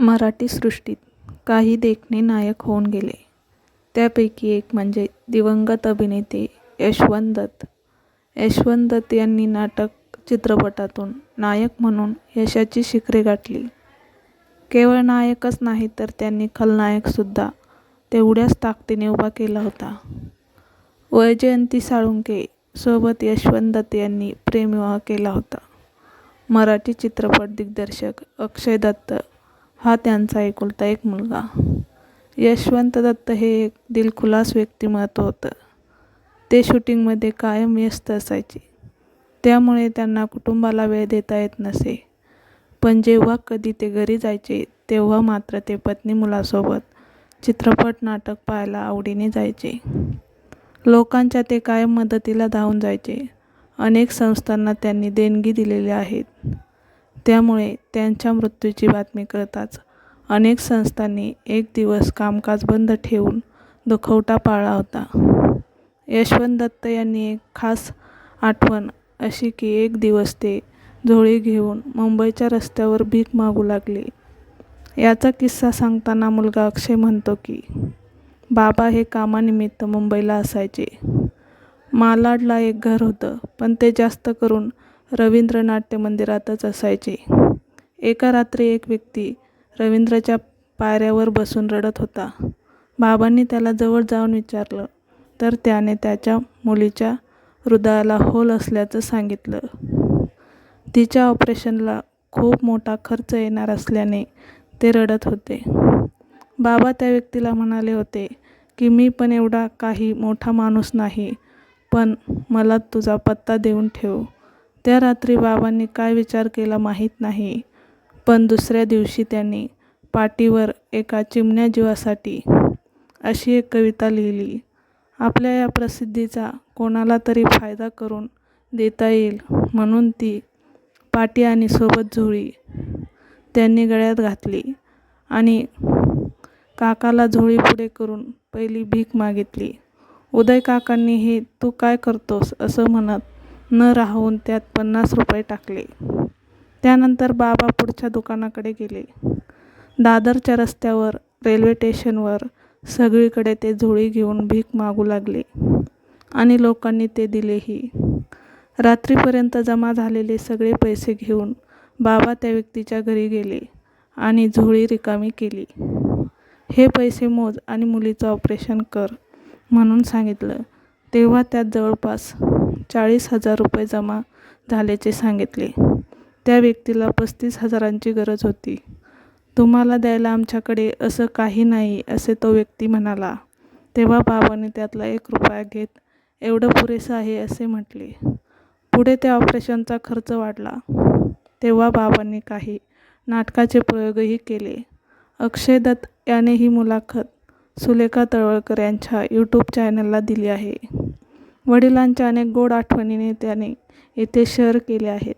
मराठी सृष्टीत काही देखणे नायक होऊन गेले. त्यापैकी एक म्हणजे दिवंगत अभिनेते यशवंत दत्त. यशवंत दत्त यांनी नाटक, चित्रपटातून नायक म्हणून यशाची शिखरे गाठली. केवळ नायकच नाही तर त्यांनी खलनायकसुद्धा तेवढ्याच ताकदीने उभा केला होता. वैजयंती साळुंके सोबत यशवंत दत्त यांनी प्रेमविवाह केला होता. मराठी चित्रपट दिग्दर्शक अक्षय दत्त हा त्यांचा एकुलता एक मुलगा. यशवंत दत्त हे एक दिलखुलास व्यक्तिमत्त्व होतं. ते शूटिंगमध्ये कायम व्यस्त असायचे. त्यामुळे त्यांना कुटुंबाला वेळ देता येत नसे. पण जेव्हा कधी ते घरी जायचे तेव्हा मात्र ते पत्नी मुलासोबत चित्रपट, नाटक पाहायला आवडीने जायचे. लोकांच्या ते कायम मदतीला धावून जायचे. अनेक संस्थांना त्यांनी देणगी दिलेल्या आहेत. त्यामुळे त्यांच्या मृत्यूची बातमी कळताच अनेक संस्थांनी एक दिवस कामकाज बंद ठेवून दुखवटा पाळला होता. यशवंत दत्त यांनी एक खास आठवण अशी की एक दिवस ते झोळी घेऊन मुंबईच्या रस्त्यावर भीक मागू लागले. याचा किस्सा सांगताना मुलगा अक्षय म्हणतो की, बाबा हे कामानिमित्त मुंबईला असायचे. मालाडला एक घर होतं पण ते जास्त करून रवींद्र नाट्य मंदिरातच असायचे. एका रात्री एक व्यक्ती रवींद्रच्या पायऱ्यावर बसून रडत होता. बाबांनी त्याला जवळ जाऊन विचारलं तर त्याने त्याच्या मुलीच्या हृदयाला होल असल्याचं सांगितलं. तिच्या ऑपरेशनला खूप मोठा खर्च येणार असल्याने ते रडत होते. बाबा त्या व्यक्तीला म्हणाले होते की मी पण एवढा काही मोठा माणूस नाही पण मला तुझा पत्ता देऊन ठेव. त्या रात्री बाबांनी काय विचार केला माहीत नाही पण दुसऱ्या दिवशी त्यांनी पाटीवर एका चिमण्या जीवासाठी अशी एक कविता लिहिली. आपल्या या प्रसिद्धीचा कोणाला तरी फायदा करून देता येईल म्हणून ती पाटी आणि सोबत झोळी त्यांनी गळ्यात घातली आणि काकाला झोळी पुढे करून पहिली भीक मागितली. उदय काकांनी हे तू काय करतोस असं म्हणत न राहून त्यात पन्नास रुपये टाकले. त्यानंतर बाबा पुढच्या दुकानाकडे गेले. दादरच्या रस्त्यावर, रेल्वे स्टेशनवर सगळीकडे ते झोळी घेऊन भीक मागू लागले आणि लोकांनी ते दिलेही. रात्रीपर्यंत जमा झालेले सगळे पैसे घेऊन बाबा त्या व्यक्तीच्या घरी गेले आणि झोळी रिकामी केली. हे पैसे मोज आणि मुलीचं ऑपरेशन कर म्हणून सांगितलं. तेव्हा त्यात जवळपास चाळीस हजार रुपये जमा झाल्याचे सांगितले. त्या व्यक्तीला पस्तीस हजारांची गरज होती. तुम्हाला द्यायला आमच्याकडे असं काही नाही असे तो व्यक्ती म्हणाला. तेव्हा बाबांनी त्यातला एक रुपया घेत एवढं पुरेसं आहे असे म्हटले. पुढे त्या ऑपरेशनचा खर्च वाढला तेव्हा बाबांनी काही नाटकाचे प्रयोगही केले. अक्षय दत्त याने ही मुलाखत सुलेखा तळवळकर यांच्या यूट्यूब चॅनलला दिली आहे. वडिलांच्या अनेक गोड आठवणीने त्याने येथे शेअर केले आहेत.